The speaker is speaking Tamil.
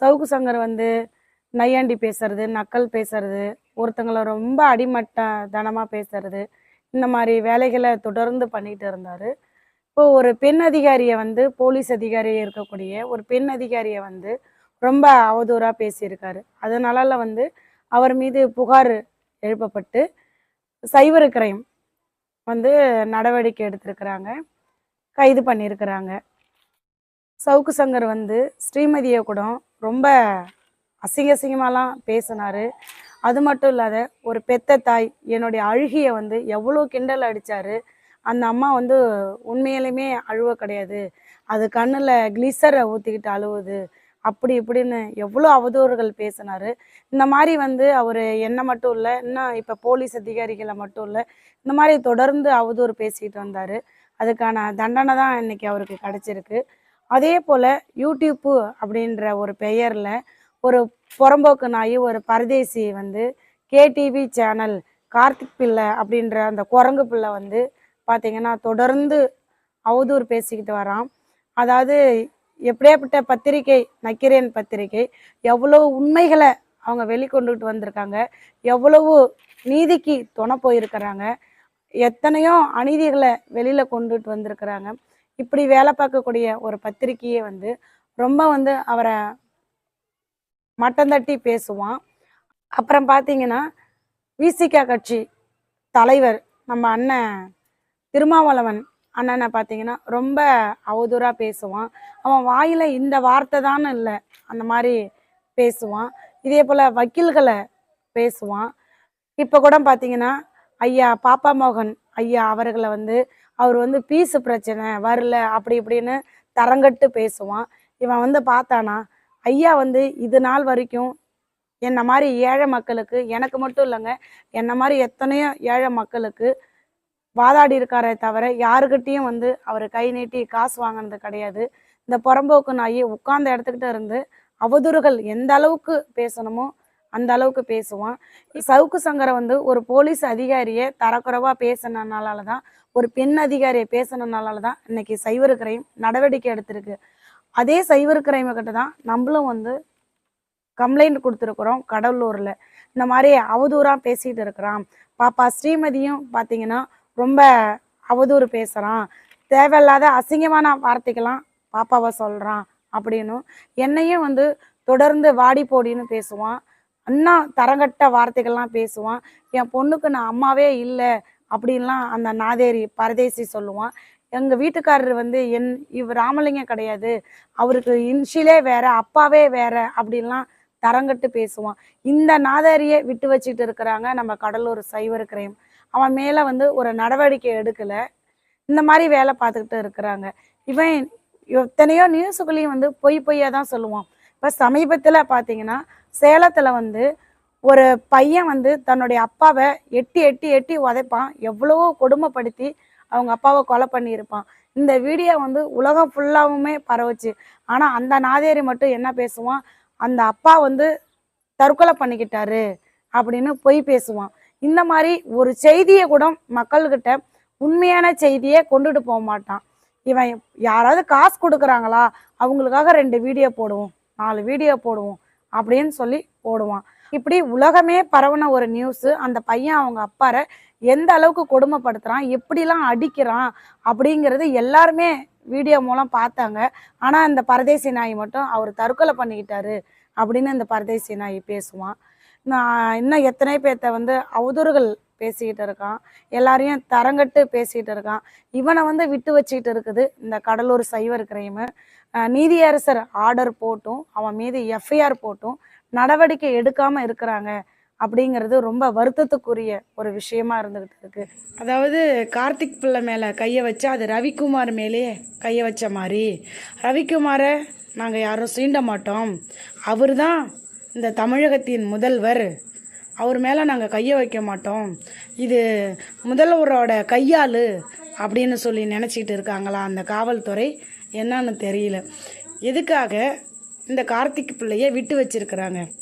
சவுக்கு சங்கர் வந்து நையாண்டி பேசுறது நக்கல் பேசுறது ஒருத்தங்களை ரொம்ப அடிமட்ட தனமாக பேசுறது இந்த மாதிரி வேலைகளை தொடர்ந்து பண்ணிட்டு இருந்தார். இப்போ ஒரு பெண் அதிகாரியை வந்து போலீஸ் அதிகாரியாக இருக்கக்கூடிய ஒரு பெண் அதிகாரியை வந்து ரொம்ப அவதூறாக பேசியிருக்காரு. அதனால வந்து அவர் மீது புகார் எழுப்பப்பட்டு சைபர் கிரைம் வந்து நடவடிக்கை எடுத்திருக்கிறாங்க கைது பண்ணியிருக்கிறாங்க. சவுக்கு சங்கர் வந்து ஸ்ரீமதியை கூட ரொம்ப அசிங்க அசிங்கமாலாம் பேசினார். அது மட்டும் இல்லாத ஒரு பெத்த தாய் என்னுடைய அழுகியை வந்து எவ்வளோ கிண்டல் அடித்தார் அந்த அம்மா வந்து உண்மையிலுமே அழுவ கிடையாது. அது கண்ணில் கிளிசரை ஊற்றிக்கிட்டு அழுவுது. அப்படி இப்படின்னு எவ்வளோ அவதூறுகள் பேசினார். இந்த மாதிரி வந்து அவர் என்ன மட்டும் இல்லை இன்னும் இப்போ போலீஸ் அதிகாரிகளை மட்டும் இல்லை இந்த மாதிரி தொடர்ந்து அவதூறு பேசிக்கிட்டு வந்தார். அதுக்கான தண்டனை தான் இன்றைக்கி அவருக்கு கிடச்சிருக்கு. அதே போல் யூடியூப்பு அப்படின்ற ஒரு பெயரில் ஒரு புறம்போக்கு நாய் ஒரு பரதேசி வந்து கேடிவி சேனல் கார்த்திக் பிள்ளை அப்படின்ற அந்த குரங்கு பிள்ளை வந்து பார்த்திங்கன்னா தொடர்ந்து அவதூறு பேசிக்கிட்டு வரான். அதாவது எப்படியாப்பட்ட பத்திரிகை நக்கிரேன் பத்திரிகை எவ்வளவு உண்மைகளை அவங்க வெளிக்கொண்டுட்டு வந்திருக்காங்க எவ்வளவு நீதிக்கு துணை போயிருக்கிறாங்க எத்தனையோ அநீதிகளை வெளியில் கொண்டுட்டு வந்திருக்கிறாங்க. இப்படி வேலை பார்க்கக்கூடிய ஒரு பத்திரிகையே வந்து ரொம்ப வந்து அவரை மட்டம் தட்டி பேசுவான். அப்புறம் பார்த்தீங்கன்னா விசிகா கட்சி தலைவர் நம்ம அண்ணன் திருமாவளவன் அண்ணனை பார்த்தீங்கன்னா ரொம்ப அவதூறாக பேசுவான். அவன் வாயில் இந்த வார்த்தை தானே இல்லை அந்த மாதிரி பேசுவான். இதே போல் வக்கீல்களை பேசுவான். இப்போ கூட பார்த்தீங்கன்னா ஐயா பாப்பா மோகன் ஐயா அவர்களை வந்து அவர் வந்து பீஸு பிரச்சனை வரல அப்படி இப்படின்னு தரங்கட்டு பேசுவான். இவன் வந்து பார்த்தானா ஐயா வந்து இது நாள் வரைக்கும் என்ன மாதிரி ஏழை மக்களுக்கு எனக்கு மட்டும் இல்லைங்க என்ன மாதிரி எத்தனையோ ஏழை மக்களுக்கு வாதாடி இருக்காரே தவிர யாருக்கிட்டேயும் வந்து அவர் கை நீட்டி காசு வாங்கினது கிடையாது. இந்த புறம்போக்கு நாய் உட்கார்ந்த இடத்துக்கிட்ட இருந்து அவதூறுகள் எந்த அளவுக்கு பேசணுமோ அந்த அளவுக்கு பேசுவான். சவுக்கு சங்கரை வந்து ஒரு போலீஸ் அதிகாரியை தரக்குறைவா பேசினனால தான் ஒரு பெண் அதிகாரியை பேசினனால தான் இன்னைக்கு சைவர் கிரைம் நடவடிக்கை எடுத்திருக்கு. அதே சைவர் கிரைமை கிட்ட தான் நம்மளும் வந்து கம்ப்ளைண்ட் கொடுத்துருக்குறோம் கடலூரில். இந்த மாதிரி அவதூறாக பேசிகிட்டு இருக்கிறான். பாப்பா ஸ்ரீமதியும் பார்த்தீங்கன்னா ரொம்ப அவதூறு பேசுகிறான் தேவையில்லாத அசிங்கமான வார்த்தைக்கெல்லாம் பாப்பாவை சொல்கிறான் அப்படின்னும் என்னையும் வந்து தொடர்ந்து வாடி போடின்னு பேசுவான். அண்ணா தரங்கட்ட வார்த்தைகள்லாம் பேசுவான். என் பொண்ணுக்கு நான் அம்மாவே இல்லை அப்படின்லாம் அந்த நாதேரி பரதேசி சொல்லுவான். எங்கள் வீட்டுக்காரர் வந்து என் இவ் ராமலிங்கம் கிடையாது. அவருக்கு இன்ஷிலே வேற அப்பாவே வேற அப்படின்லாம் தரங்கட்டு பேசுவான். இந்த நாதாரியை விட்டு வச்சுட்டு இருக்கிறாங்க நம்ம கடலூர் சைவர் கிரைம். அவன் மேலே வந்து ஒரு நடவடிக்கை எடுக்கலை. இந்த மாதிரி வேலை பார்த்துக்கிட்டு இருக்கிறாங்க. இவன் எத்தனையோ நியூஸுக்குள்ளேயும் வந்து பொய் பொய்யா தான் சொல்லுவான். இப்போ சமீபத்தில் பார்த்தீங்கன்னா சேலத்தில் வந்து ஒரு பையன் வந்து தன்னுடைய அப்பாவை எட்டி எட்டி எட்டி உதைப்பான். எவ்வளவோ கொடுமைப்படுத்தி அவங்க அப்பாவை கொலை பண்ணியிருப்பான். இந்த வீடியோ வந்து உலகம் ஃபுல்லாகவுமே பரவுச்சு. ஆனால் அந்த நாதேரி மட்டும் என்ன பேசுவான்? அந்த அப்பா வந்து தற்கொலை பண்ணிக்கிட்டாரு அப்படின்னு பொய் பேசுவான். இந்த மாதிரி ஒரு செய்தியை கூட மக்கள்கிட்ட உண்மையான செய்தியை கொண்டுட்டு போக மாட்டான். இவன் யாராவது காசு கொடுக்குறாங்களா? அவங்களுக்காக ரெண்டு வீடியோ போடுவோம். நாலு வீடியோ போடுவோம் அப்படின்னு சொல்லி போடுவான். இப்படி உலகமே பரவின ஒரு நியூஸு அந்த பையன் அவங்க அப்பாரை எந்த அளவுக்கு கொடுமைப்படுத்துகிறான் எப்படிலாம் அடிக்கிறான் அப்படிங்கிறது எல்லாருமே வீடியோ மூலம் பார்த்தாங்க. ஆனால் இந்த பரதேசி நாய் மட்டும் அவர் தற்கொலை பண்ணிக்கிட்டாரு அப்படின்னு இந்த பரதேசி நாய் பேசுவான். நான் இன்னும் எத்தனை பேர்த்த வந்து அவதூறுகள் பேசிக்கிட்டு இருக்கான். எல்லாரையும் தரங்கட்டு பேசிக்கிட்டு இருக்கான். இவனை வந்து விட்டு வச்சுக்கிட்டு இருக்குது இந்த கடலூர் சைவர் கிரைமு நீதியரசர் ஆர்டர் போட்டும் அவன் மீது எஃப்ஐஆர் போட்டும் நடவடிக்கை எடுக்காமல் இருக்கிறாங்க அப்படிங்கிறது ரொம்ப வருத்தத்துக்குரிய ஒரு விஷயமா இருந்துகிட்டு இருக்கு. அதாவது கார்த்திக் பிள்ளை மேலே கையை வச்சா அது ரவிக்குமார் மேலேயே கையை வச்ச மாதிரி. ரவிக்குமாரை நாங்கள் யாரும் சீண்ட மாட்டோம். அவர் தான் இந்த தமிழகத்தின் முதல்வர். அவர் மேலே நாங்கள் கையை வைக்க மாட்டோம். இது முதல்வரோட கையாளு அப்படின்னு சொல்லி நினச்சிக்கிட்டு இருக்காங்களா அந்த காவல்துறை? என்னன்னு தெரியல. எதுக்காக இந்த கார்த்திக் பிள்ளைய விட்டு வச்சிருக்கிறாங்க?